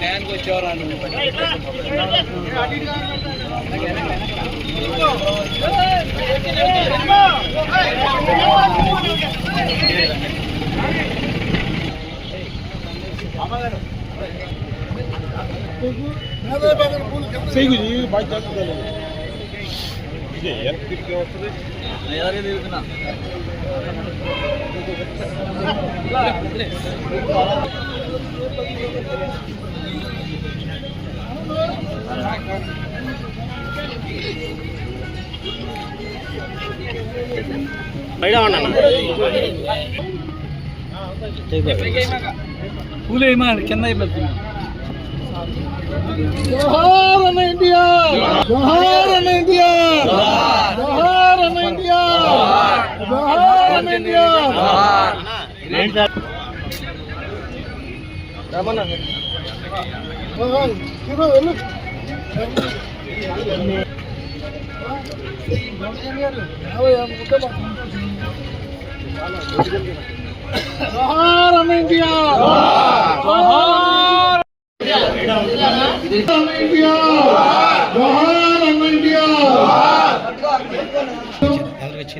Tank వచ్చేవారు చేయి బాగా చేస్తుంది ఎలక్ట్రిక్ వస్తుంది ఎలాగే తిరుగుతున్నా ಇಲ್ಲ ortada. పూలు ఏమా కింద అయిపోతుంది జోహార్ అన్న ఇండియా జోహార్ అన్న ఇండియా జోహార్ అన్న ఇండియా జోహార్ అన్న ఇండియా వెళ్ళు జోహార్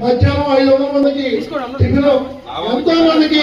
మధ్యాహ్నం ఐదు వందల మందికి టిఫిన్ ఎంతో మందికి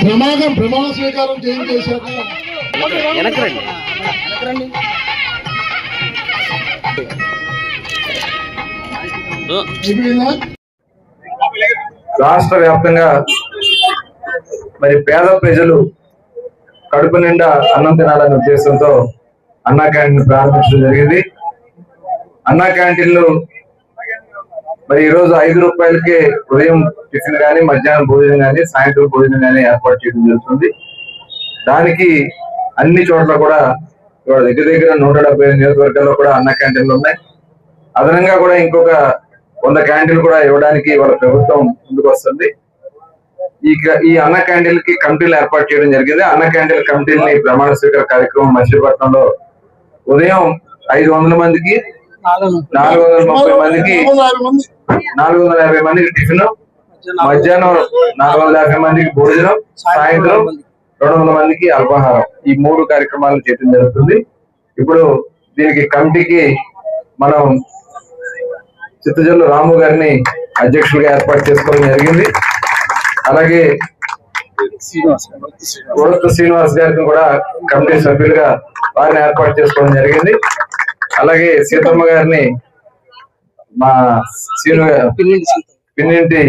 ప్రమాదం ప్రమాణ స్వీకారం చేయించేశాక చేశాక అయిపోయిందా? రాష్ట్ర వ్యాప్తంగా మరి పేద ప్రజలు కడుపు నిండా అన్నం తినాలనే ఉద్దేశంతో అన్నా క్యాంటీన్ ప్రారంభించడం జరిగింది. అన్నా క్యాంటీన్లు మరి ఈ రోజు ఐదు రూపాయలకే ఉదయం టిఫిన్ గాని మధ్యాహ్నం భోజనం గాని సాయంత్రం భోజనం గాని ఏర్పాటు చేయడం జరుగుతుంది. దానికి అన్ని చోట్ల కూడా ఇవాళ దగ్గర దగ్గర నూట డెబ్బై నియోజకవర్గాల్లో కూడా అన్న క్యాంటీన్లు ఉన్నాయి. అదనంగా కూడా ఇంకొక వంద క్యాంటీన్లు కూడా ఇవ్వడానికి వాళ్ళ ప్రభుత్వం ముందుకు వస్తుంది. ఈ క- ఈ అన్న క్యాంటీన్కి కమిటీలు ఏర్పాటు చేయడం జరిగింది. అన్న క్యాంటీన్ కమిటీని ప్రమాణ స్వీకార కార్యక్రమం మచిలీపట్నంలో ఉదయం ఐదు వందల మందికి నాలుగు వందల ముప్పై మందికి నాలుగు వందల యాభై మందికి టిఫిన్ మధ్యాహ్నం నాలుగు వందల యాభై మందికి భోజనం సాయంత్రం రెండు వందల మందికి అల్పాహారం. ఈ మూడు కార్యక్రమాలు చేయడం జరుగుతుంది. ఇప్పుడు దీనికి కమిటీకి మనం చిత్తజల్లు రాము గారిని అధ్యక్షులుగా ఏర్పాటు చేసుకోవడం జరిగింది. అలాగే ఉడత శ్రీనివాస్ గారిని కూడా కమిటీ సభ్యులుగా వారిని ఏర్పాటు చేసుకోవడం జరిగింది. అలాగే సీతమ్మ గారిని మా శ్రీను పిన్నింటి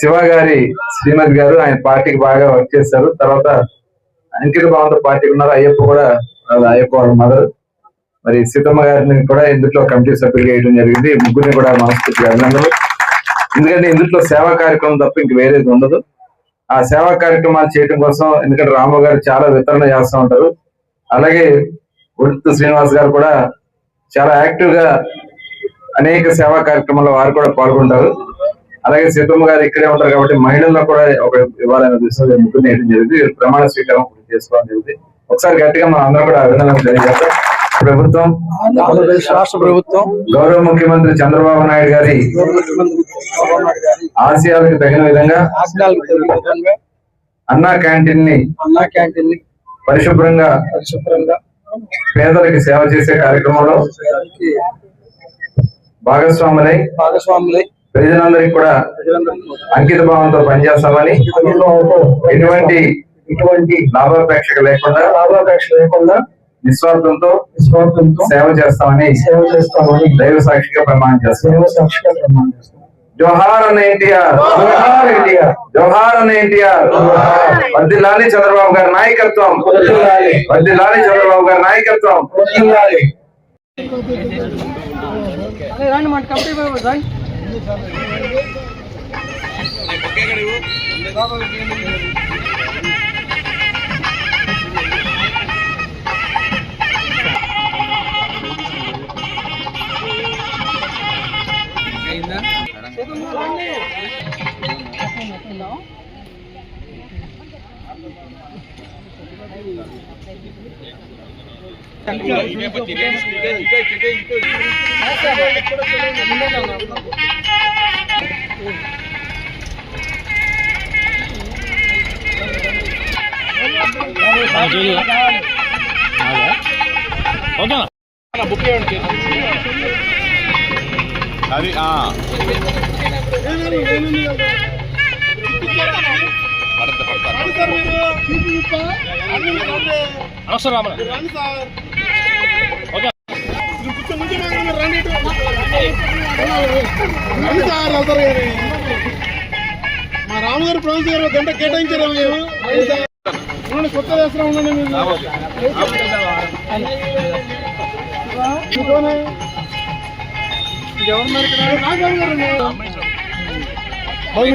శివ గారి శ్రీమతి గారు ఆయన పార్టీకి బాగా వర్క్ చేశారు. తర్వాత అంకిత భావంతో పార్టీకి ఉన్నారు. అయ్యప్ప కూడా వాళ్ళ అయ్యప్ప వాళ్ళ మదర్ మరి సీతమ్మ గారిని కూడా ఇందులో కమిటీ సభ్యులు చేయడం జరిగింది. ముగ్గురిని కూడా మనస్ఫూర్తిగా అభినందనలు. ఎందుకంటే ఇందులో సేవా కార్యక్రమం తప్ప ఇంక వేరేది ఉండదు. ఆ సేవా కార్యక్రమాలు చేయడం కోసం ఎందుకంటే రాము గారు చాలా వితరణ చేస్తూ ఉంటారు. అలాగే ఉడుతు శ్రీనివాస్ గారు కూడా చాలా యాక్టివ్గా అనేక సేవా కార్యక్రమాల్లో వారు కూడా పాల్గొంటారు. అలాగే సీతమ్మ గారు ఇక్కడే ఉంటారు కాబట్టి మహిళల్లో కూడా ఒక ఇవ్వాలనే ఉద్దేశంతో ముగ్గురు నేయడం జరిగింది. ప్రమాణ స్వీకారం చేసుకోవడం జరిగింది. ఒకసారి గట్టిగా మనం అందరం కూడా అభినందనలు తెలియజేస్తాం. ప్రభుత్వం ఆంధ్రప్రదేశ్ రాష్ట్ర ప్రభుత్వం గౌరవ ముఖ్యమంత్రి చంద్రబాబు నాయుడు గారి ఆశయాలకు తగిన విధంగా అన్నా క్యాంటీన్ని అన్నా క్యాంటీన్ని పరిశుభ్రంగా పరిశుభ్రంగా పేదలకు సేవ చేసే కార్యక్రమంలో భాగస్వాములై భాగస్వాములై ప్రజలందరికీ కూడా అంకిత భావంతో పనిచేస్తామని ఎటువంటి ఇటువంటి లాభాపేక్ష లేకుండా లాభాపేక్ష లేకుండా నిస్వార్థంతో నిస్వార్థంతో సేవ చేస్తామని సేవ చేస్తామని దైవ సాక్షిగా ప్రమాణం చేస్తాం. సేవ సాక్షిగా ప్రమాణం చేస్తాం. జోహార్ అన్న ఎన్టీఆర్. జోహార్ ఎన్టీఆర్. జోహార్ అన్న ఎన్టీఆర్. వద్దిలాలి చంద్రబాబు గారి నాయకత్వం. వర్ధిల్లాలి. వద్దిలాలి చంద్రబాబు గారి నాయకత్వం. వర్ధిల్లాలి. అది ఆ, పడద్దు, పడతారు. రండి సార్ మా రామగారు ప్రొఫెసర్ గారు గంట కేటాయించారు మేము కొత్త దసరా ఉండండి మీరు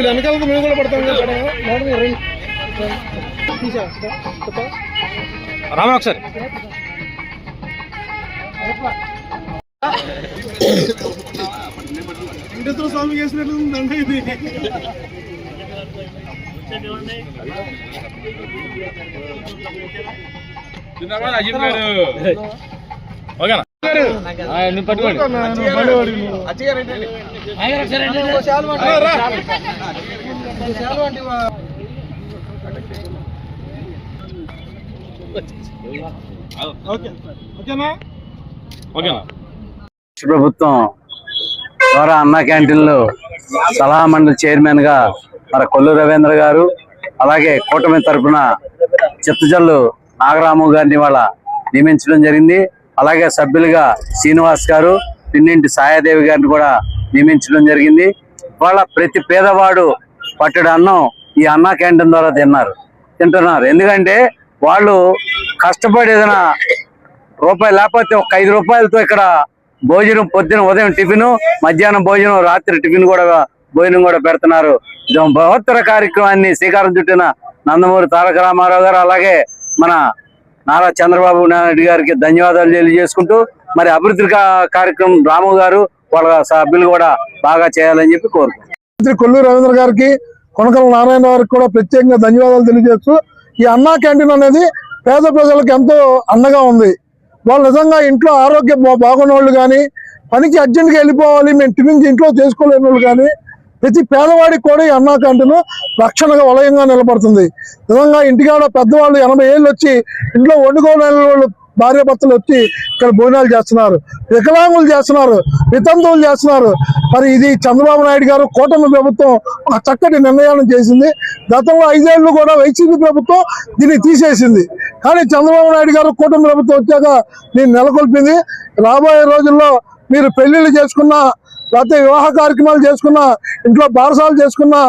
వెనకాలతో మేము కూడా పడతాం కదా మేడం గారు రండి. తీసా కొత్త వెంకటేశ్వర స్వామి చేసినట్లు ఉందండి ఇది. ఓకే. ఓకేనా? రాష్ట్ర ప్రభుత్వం ద్వారా అన్న క్యాంటీన్లు సలహా మండలి చైర్మన్గా మన కొల్లు రవీంద్ర గారు అలాగే కూటమి తరఫున చిత్తజల్లు నాగరాము గారిని వాళ్ళ నియమించడం జరిగింది. అలాగే సభ్యులుగా శ్రీనివాస్ గారు పిన్నింటి సాయాదేవి గారిని కూడా నియమించడం జరిగింది. వాళ్ళ ప్రతి పేదవాడు పట్టడు అన్నం ఈ అన్నా క్యాంటీన్ ద్వారా తిన్నారు తింటున్నారు. ఎందుకంటే వాళ్ళు కష్టపడి ఏదైనా రూపాయి లేకపోతే ఒక ఐదు రూపాయలతో ఇక్కడ భోజనం పొద్దున ఉదయం టిఫిన్ మధ్యాహ్నం భోజనం రాత్రి టిఫిన్ కూడా భోజనం కూడా పెడుతున్నారు. బహోత్తర కార్యక్రమాన్ని శ్రీకారం చుట్టిన నందమూరి తారక రామారావు గారు అలాగే మన నారా చంద్రబాబు నాయుడు గారికి ధన్యవాదాలు తెలియజేసుకుంటూ మరి అభివృద్ధి కార్యక్రమం రాము గారు వాళ్ళ సభ్యులు కూడా బాగా చేయాలని చెప్పి కోరుకుంటున్నారు కొల్లూరు రవీంద్ర గారికి కొనకల నారాయణ గారికి కూడా ప్రత్యేకంగా ధన్యవాదాలు తెలియజేస్తూ ఈ అన్నా క్యాంటీన్ అనేది పేద ప్రజలకు ఎంతో అండగా ఉంది. వాళ్ళు నిజంగా ఇంట్లో ఆరోగ్యం బా- బాగున్న వాళ్ళు కానీ పనికి అర్జెంట్గా వెళ్ళిపోవాలి మేము టిఫిన్ ఇంట్లో చేసుకోలేని వాళ్ళు కానీ ప్రతి పేదవాడికి కూడా ఈ అన్నా క్యాంటీన్ రక్షణగా వలయంగా నిలబడుతుంది. నిజంగా ఇంటికాడ పెద్దవాళ్ళు ఎనభై ఏళ్ళు వచ్చి ఇంట్లో వండుకోలేని వాళ్ళు భార్య భర్తలు వచ్చి ఇక్కడ భోజనాలు చేస్తున్నారు. వికలాంగులు చేస్తున్నారు వితంతువులు చేస్తున్నారు. మరి ఇది చంద్రబాబు నాయుడు గారు కూటమి ప్రభుత్వం ఒక చక్కటి నిర్ణయాలను చేసింది. గతంలో ఐదేళ్ళు కూడా వైసీపీ ప్రభుత్వం దీన్ని తీసేసింది. కానీ చంద్రబాబు నాయుడు గారు కుటుంబ ప్రభుత్వం వచ్చాక నేను నెలకొల్పింది. రాబోయే రోజుల్లో మీరు పెళ్ళిళ్ళు చేసుకున్నా లేకపోతే వివాహ కార్యక్రమాలు చేసుకున్నా ఇంట్లో బారసాలు చేసుకున్నా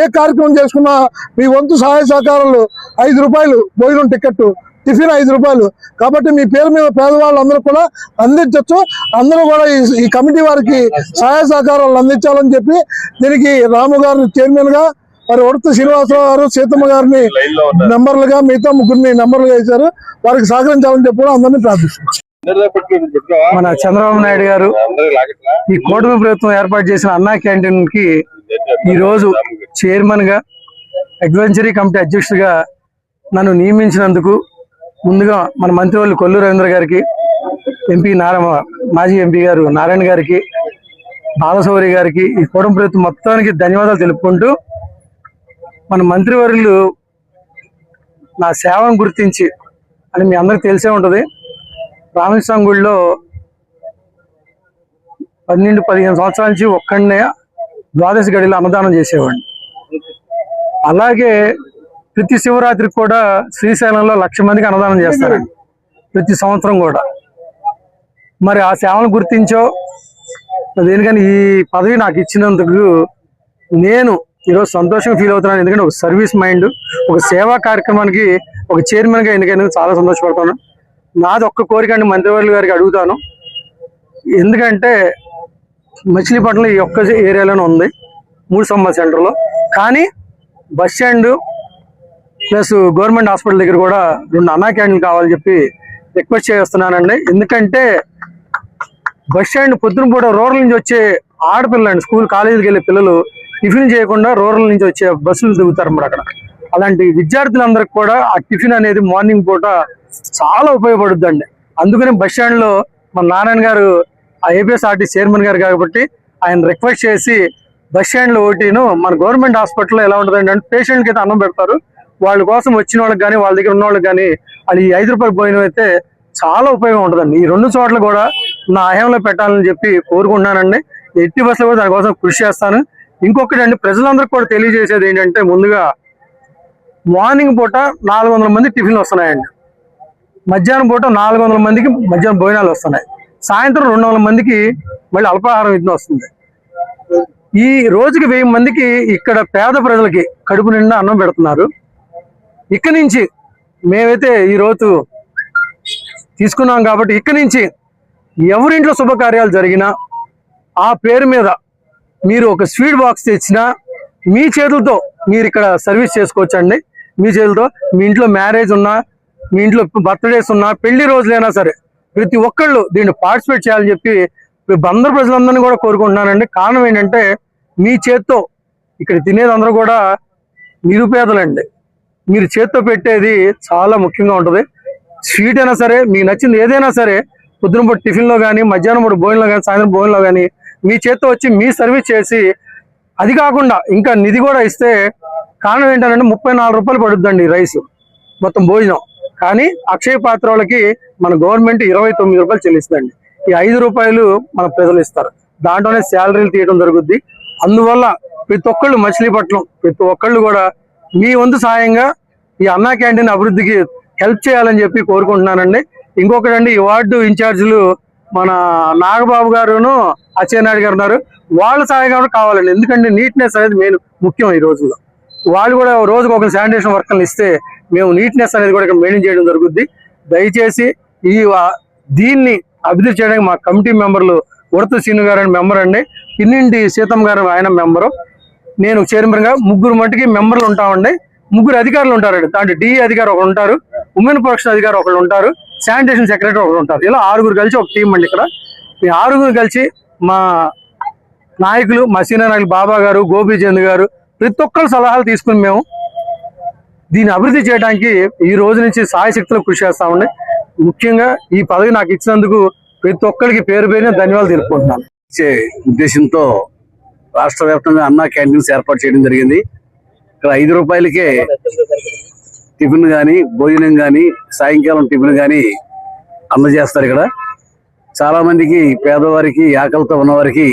ఏ కార్యక్రమం చేసుకున్నా మీ వంతు సహాయ సహకారాలు ఐదు రూపాయలు భోజనం టికెట్ టిఫిన్ ఐదు రూపాయలు. కాబట్టి మీ పేరు మీద పేదవాళ్ళు అందరూ కూడా అందించవచ్చు అందరూ కూడా ఈ ఈ కమిటీ వారికి సహాయ సహకారాలు అందించాలని చెప్పి దీనికి రాము గారు చైర్మన్గా మరి ఉడత శ్రీనివాసరావు గారు సీతమ్మ గారిని మెంబర్లుగా మిగతా ముగ్గురిని మెంబర్లుగా వేశారు. వారికి సహకరించాలని చెప్పి కూడా అందరినీ ప్రార్థిస్తున్నాం. మన చంద్రబాబు నాయుడు గారు ఈ కూటమి ప్రభుత్వం ఏర్పాటు చేసిన అన్నా క్యాంటీన్కి ఈ రోజు చైర్మన్గా అడ్వెంచరీ కమిటీ అధ్యక్షుడిగా నన్ను నియమించినందుకు ముందుగా మన మంత్రివర్యులు కొల్లు రవీంద్ర గారికి ఎంపీ నారాయణ మాజీ ఎంపీ గారు నారాయణ గారికి బాలశౌరి గారికి ఈ కూటమి ప్రభుత్వం మొత్తానికి ధన్యవాదాలు తెలుపుకుంటూ మన మంత్రివర్యులు నా సేవను గుర్తించి అని మీ అందరికి తెలిసే ఉంటుంది. రామేశ్వరం గుడిలో పన్నెండు పదిహేను సంవత్సరాల నుంచి ఒక్కడనే ద్వాదశ గడిలో అన్నదానం చేసేవాడిని. అలాగే ప్రతి శివరాత్రికి కూడా శ్రీశైలంలో లక్ష మందికి అన్నదానం చేస్తారండి. ప్రతి సంవత్సరం కూడా. మరి ఆ సేవను గుర్తించో దేనికని ఈ పదవి నాకు ఇచ్చినందుకు నేను ఈరోజు సంతోషంగా ఫీల్ అవుతున్నాను. ఎందుకంటే ఒక సర్వీస్ మైండ్ ఒక సేవా కార్యక్రమానికి ఒక చైర్మన్గా ఎన్నికైనందుకు చాలా సంతోషపడతాను. నాది ఒక్క కోరిక అండి మంత్రివర్యులు గారికి అడుగుతాను. ఎందుకంటే మచిలీపట్నం ఈ ఒక్క ఏరియాలోనే ఉంది మూడు సంవత్సరాల సెంటర్లో. కానీ bus stand plus government hospital దగ్గర కూడా రెండు అన్నా క్యాంటీన్లు కావాలని చెప్పి రిక్వెస్ట్ చేస్తున్నానండి. ఎందుకంటే బస్ స్టాండ్ పొద్దున పూట రూరల్ నుంచి వచ్చే ఆడపిల్లండి స్కూల్ కాలేజీకి వెళ్ళే పిల్లలు టిఫిన్ చేయకుండా రూరల్ నుంచి వచ్చే బస్సులు దిగుతారు మరి అక్కడ. అలాంటి విద్యార్థులందరికి కూడా ఆ టిఫిన్ అనేది మార్నింగ్ పూట చాలా ఉపయోగపడుద్దండి. అందుకని బస్ స్టాండ్లో మన నారాయణ గారు ఆ ఏపీఎస్ఆర్టీ చైర్మన్ గారు కాబట్టి ఆయన రిక్వెస్ట్ చేసి బస్ స్టాండ్లో ఓటీను ఒకటిను మన గవర్నమెంట్ హాస్పిటల్లో ఎలా ఉంటుంది అంటే పేషెంట్కి అయితే అన్నం పెడతారు. వాళ్ళ కోసం వచ్చిన వాళ్ళకి కానీ వాళ్ళ దగ్గర ఉన్న వాళ్ళకి కానీ అది ఈ ఐదు రూపాయలు పోయిన అయితే చాలా ఉపయోగం ఉంటుందండి. ఈ రెండు చోట్ల కూడా నా ఆయంలో పెట్టాలని చెప్పి కోరుకుంటున్నానండి. ఎట్టి బస్సులో కూడా దానికోసం కృషి చేస్తాను. ఇంకొకటి అండి ప్రజలందరికీ కూడా తెలియజేసేది ఏంటంటే ముందుగా మార్నింగ్ పూట నాలుగు వందల మంది టిఫిన్లు వస్తున్నాయండి. మధ్యాహ్నం పూట నాలుగు వందల మందికి మధ్యాహ్నం భోజనాలు వస్తున్నాయి. సాయంత్రం రెండు వందల మందికి మళ్ళీ అల్పాహారం ఇది వస్తుంది. ఈ రోజుకి వెయ్యి మందికి ఇక్కడ పేద ప్రజలకి కడుపు నిండా అన్నం పెడుతున్నారు. ఇక్కడి నుంచి మేమైతే ఈ రోజు తీసుకున్నాం కాబట్టి ఇక్కడి నుంచి ఎవరింట్లో శుభకార్యాలు జరిగినా ఆ పేరు మీద మీరు ఒక స్వీట్ బాక్స్ తెచ్చినా మీ చేతులతో మీరు ఇక్కడ సర్వీస్ చేసుకోవచ్చండి. మీ చేతులతో మీ ఇంట్లో మ్యారేజ్ ఉన్నా మీ ఇంట్లో బర్త్డేస్ ఉన్నా పెళ్ళి రోజులైనా సరే ప్రతి ఒక్కళ్ళు దీన్ని పార్టిసిపేట్ చేయాలని చెప్పి అందరు ప్రజలందరినీ కూడా కోరుకుంటున్నానండి. కారణం ఏంటంటే మీ చేత్తో ఇక్కడ తినేదందరూ కూడా నిరుపేదలండి. మీరు చేత్తో పెట్టేది చాలా ముఖ్యంగా ఉంటుంది. స్వీట్ అయినా సరే మీకు నచ్చింది ఏదైనా సరే పొద్దున పూట టిఫిన్లో కానీ మధ్యాహ్నం పూట భోజనంలో కానీ సాయంత్రం భోజనంలో కానీ మీ చేత్తో వచ్చి మీ సర్వీస్ చేసి అది కాకుండా ఇంకా నిధి కూడా ఇస్తే కారణం ఏంటంటే ముప్పై నాలుగు రూపాయలు పడుద్దండి రైస్ మొత్తం భోజనం. కానీ అక్షయ పాత్ర వాళ్ళకి మన గవర్నమెంట్ ఇరవై తొమ్మిది రూపాయలు చెల్లిస్తుందండి. ఈ ఐదు రూపాయలు మన ప్రజలు ఇస్తారు. దాంట్లోనే శాలరీలు తీయడం జరుగుద్ది. అందువల్ల ప్రతి ఒక్కళ్ళు మచిలీపట్నం ప్రతి ఒక్కళ్ళు కూడా మీ వంతు సాయంగా ఈ అన్నా క్యాంటీన్ అభివృద్ధికి హెల్ప్ చేయాలని చెప్పి కోరుకుంటున్నానండి. ఇంకొకటండి ఈ వార్డు ఇన్ఛార్జీలు మన నాగబాబు గారును అచ్చెన్నాయుడు గారు ఉన్నారు. వాళ్ళ సహాయం కూడా కావాలండి. ఎందుకంటే నీట్నెస్ అనేది మెయిన్ ముఖ్యం ఈ రోజుల్లో. వాళ్ళు కూడా రోజుకు ఒక శానిటేషన్ వర్కర్లు ఇస్తే మేము నీట్నెస్ అనేది కూడా ఇక్కడ మెయింటైన్ చేయడం జరుగుద్ది. దయచేసి ఈ దీన్ని అభివృద్ధి చేయడానికి మా కమిటీ మెంబర్లు ఉడత శ్రీను గారు అని మెంబర్ అండి. పిన్నింటి సీతమ్మ గారు ఆయన మెంబరు. నేను చైర్మన్గా ముగ్గురు మటుకి మెంబర్లు ఉంటామండి. ముగ్గురు అధికారులు ఉంటారండి. అంటే డిఈ అధికారి ఒకరు ఉంటారు. ఉమెన్ ప్రొటెక్షన్ అధికారి ఒకరు ఉంటారు. శానిటేషన్ సెక్రటరీ ఒకరు ఉంటారు. ఇలా ఆరుగురు కలిసి ఒక టీం అండి ఇక్కడ. ఈ ఆరుగురు కలిసి మా నాయకులు మా సీనియర్ నాయకులు బాబా గారు గోపీచంద్ గారు ప్రతి ఒక్కరు సలహాలు తీసుకుని మేము దీన్ని అభివృద్ధి చేయడానికి ఈ రోజు నుంచి సాయశక్తులకు కృషి చేస్తామండి ముఖ్యంగా ఈ పదవి నాకు ఇచ్చినందుకు ప్రతి ఒక్కరికి పేరు పేరున ధన్యవాదాలు తెలుపుకుంటున్నాను. ఇచ్చే ఉద్దేశంతో రాష్ట్ర వ్యాప్తంగా అన్నా క్యాంటీన్స్ ఏర్పాటు చేయడం జరిగింది. ఇక్కడ ఐదు రూపాయలకే టిఫిన్ కానీ భోజనం కానీ సాయంకాలం టిఫిన్ కానీ అందజేస్తారు ఇక్కడ. చాలా మందికి పేదవారికి ఆకలితో ఉన్నవారికి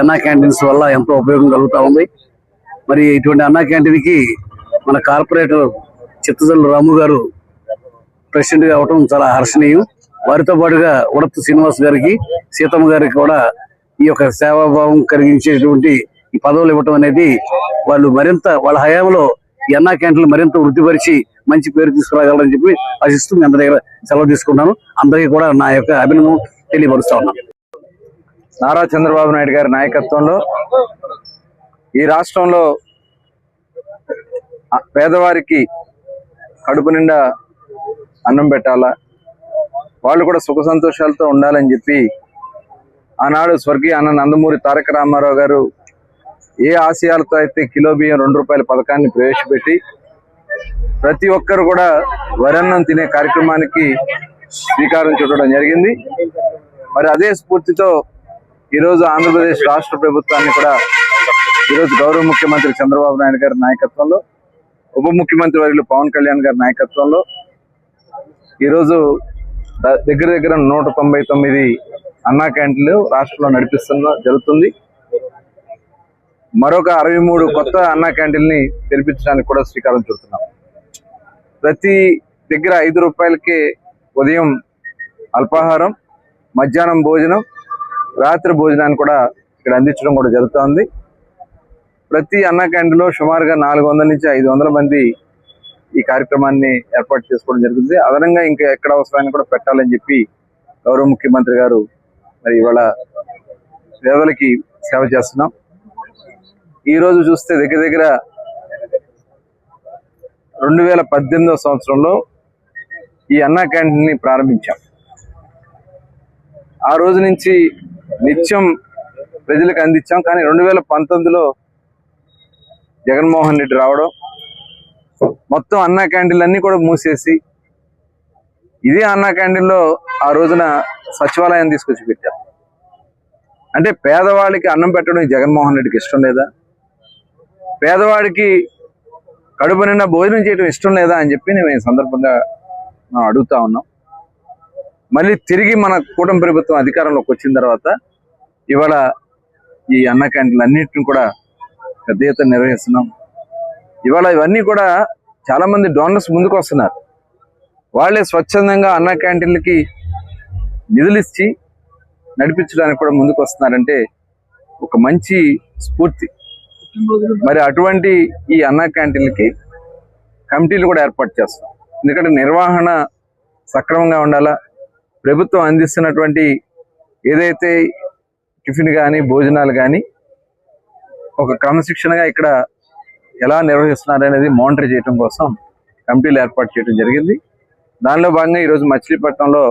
అన్నా క్యాంటీన్స్ వల్ల ఎంతో ఉపయోగం కలుగుతూ ఉంది. మరి ఇటువంటి అన్నా క్యాంటీన్కి మన కార్పొరేటర్ చిత్తజల్లు రాము గారు ప్రెసిడెంట్గా అవటం చాలా హర్షణీయం. వారితో పాటుగా ఉడత్ శ్రీనివాస్ గారికి సీతమ్మ గారికి కూడా ఈ యొక్క సేవాభావం కలిగించేటువంటి ఈ పదవులు ఇవ్వటం అనేది వాళ్ళు మరింత వాళ్ళ హయాంలో ఎన్నా క్యాంటీన్లు మరింత వృద్ధిపరిచి మంచి పేరు తీసుకురాగలరని చెప్పి ఆశిస్తూ మీ అందరి దగ్గర సెలవు తీసుకున్నాను అందరికీ కూడా నా యొక్క అభినందన తెలియపరుస్తా ఉన్నాను. నారా చంద్రబాబు నాయుడు గారి నాయకత్వంలో ఈ రాష్ట్రంలో పేదవారికి కడుపు నిండా అన్నం పెట్టాలా? వాళ్ళు కూడా సుఖ సంతోషాలతో ఉండాలని చెప్పి ఆనాడు స్వర్గీయ అన్న నందమూరి తారక రామారావు గారు ఏ ఆశయాలతో అయితే కిలో బియ్యం రెండు రూపాయల పథకాన్ని ప్రవేశపెట్టి ప్రతి ఒక్కరు కూడా వరన్నం తినే కార్యక్రమానికి శ్రీకారం చుట్టడం జరిగింది. మరి అదే స్ఫూర్తితో ఈరోజు ఆంధ్రప్రదేశ్ రాష్ట్ర ప్రభుత్వాన్ని కూడా ఈరోజు గౌరవ ముఖ్యమంత్రి చంద్రబాబు నాయుడు గారి నాయకత్వంలో ఉప ముఖ్యమంత్రి వర్యులు పవన్ కళ్యాణ్ గారి నాయకత్వంలో ఈరోజు దగ్గర దగ్గర నూట తొంభై తొమ్మిది అన్నా క్యాంటీన్లు రాష్ట్రంలో నడిపిస్తున్న జరుగుతుంది. మరొక అరవై మూడు కొత్త అన్నా క్యాంటీన్ని తెరిపించడానికి కూడా శ్రీకారం చుడుతున్నాం. ప్రతి దగ్గర ఐదు రూపాయలకే ఉదయం అల్పాహారం మధ్యాహ్నం భోజనం రాత్రి భోజనాన్ని కూడా ఇక్కడ అందించడం కూడా జరుగుతుంది. ప్రతి అన్న క్యాంటీన్లో సుమారుగా నాలుగు వందల నుంచి ఐదు వందల మంది ఈ కార్యక్రమాన్ని ఏర్పాటు చేసుకోవడం జరుగుతుంది. అదనంగా ఇంకా ఎక్కడ అవసరాన్ని కూడా పెట్టాలని చెప్పి గౌరవ ముఖ్యమంత్రి గారు మరి ఇవాళ పేదలకి సేవ చేస్తున్నాం. ఈ రోజు చూస్తే దగ్గర దగ్గర రెండు వేల పద్దెనిమిదవ సంవత్సరంలో ఈ అన్నా క్యాంటీన్ని ప్రారంభించాం. ఆ రోజు నుంచి నిత్యం ప్రజలకు అందించాం. కానీ రెండు వేల పంతొమ్మిదిలో జగన్మోహన్ రెడ్డి రావడం మొత్తం అన్నా క్యాంటీన్లన్నీ కూడా మూసేసి ఇదే అన్నా క్యాంటీన్లో ఆ రోజున సచివాలయం తీసుకొచ్చి పెట్టాం. అంటే పేదవాడికి అన్నం పెట్టడం ఈ జగన్మోహన్ రెడ్డికి ఇష్టం లేదా? పేదవాడికి కడుపు నిండా భోజనం చేయడం ఇష్టం లేదా అని చెప్పి మేము ఈ సందర్భంగా మనం అడుగుతా ఉన్నాం. మళ్ళీ తిరిగి మన కూటమి ప్రభుత్వం అధికారంలోకి వచ్చిన తర్వాత ఇవాళ ఈ అన్న క్యాంటీన్లు అన్నింటిని కూడా పెద్ద ఎత్తున నిర్వహిస్తున్నాం. ఇవాళ ఇవన్నీ కూడా చాలామంది డోనర్స్ ముందుకు వస్తున్నారు. వాళ్ళే స్వచ్ఛందంగా అన్న క్యాంటీన్లకి నిధులు ఇచ్చి నడిపించడానికి కూడా ముందుకు వస్తున్నారంటే ఒక మంచి స్ఫూర్తి. మరి అటువంటి ఈ అన్న క్యాంటీన్లకి కమిటీలు కూడా ఏర్పాటు చేస్తాం. ఎందుకంటే నిర్వహణ సక్రమంగా ఉండాలా? ప్రభుత్వం అందిస్తున్నటువంటి ఏదైతే టిఫిన్ కానీ భోజనాలు కానీ ఒక క్రమశిక్షణగా ఇక్కడ ఎలా నిర్వహిస్తున్నారు అనేది మానిటర్ చేయడం కోసం కమిటీలు ఏర్పాటు చేయడం జరిగింది. దానిలో భాగంగా ఈరోజు మచిలీపట్నంలో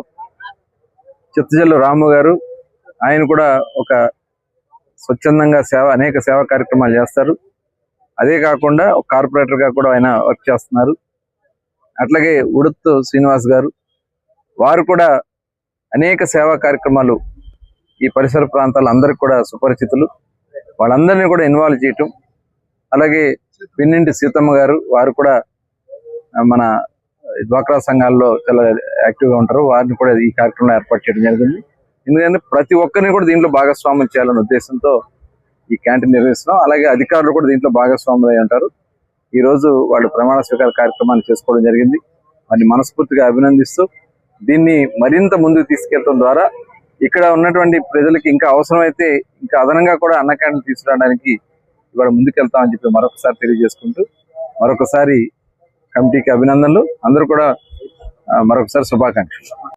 చిత్తజల్లు రాము గారు ఆయన కూడా ఒక స్వచ్ఛందంగా సేవ అనేక సేవా కార్యక్రమాలు చేస్తారు. అదే కాకుండా కార్పొరేటర్గా కార్పొరేటర్ కూడా ఆయన వర్క్ చేస్తున్నారు. అట్లాగే ఉడుత్ శ్రీనివాస్ గారు వారు కూడా అనేక సేవా కార్యక్రమాలు ఈ పరిసర ప్రాంతాల అందరికి కూడా సుపరిచితులు. వాళ్ళందరినీ కూడా ఇన్వాల్వ్ చేయటం. అలాగే పిన్నింటి సీతమ్మ గారు వారు కూడా మన డ్వాక్రా సంఘాల్లో చాలా యాక్టివ్గా ఉంటారు. వారిని కూడా ఈ కార్యక్రమంలో ఏర్పాటు చేయడం జరిగింది. ఎందుకంటే ప్రతి ఒక్కరిని కూడా దీంట్లో భాగస్వామ్యం చేయాలనే ఉద్దేశంతో ఈ క్యాంటీన్ నిర్వహిస్తున్నాం. అలాగే అధికారులు కూడా దీంట్లో భాగస్వాములు అయి ఉంటారు. ఈ రోజు వాళ్ళు ప్రమాణ స్వీకార కార్యక్రమాన్ని చేసుకోవడం జరిగింది. వారిని మనస్ఫూర్తిగా అభినందిస్తూ దీన్ని మరింత ముందుకు తీసుకెళ్ళడం ద్వారా ఇక్కడ ఉన్నటువంటి ప్రజలకి ఇంకా అవసరమైతే ఇంకా అదనంగా కూడా అన్న క్యాంటీన్ తీసుకురావడానికి ఇవాళ ముందుకెళ్తామని చెప్పి మరొకసారి తెలియజేసుకుంటూ మరొకసారి కమిటీకి అభినందనలు. అందరూ కూడా మరొకసారి శుభాకాంక్షలు.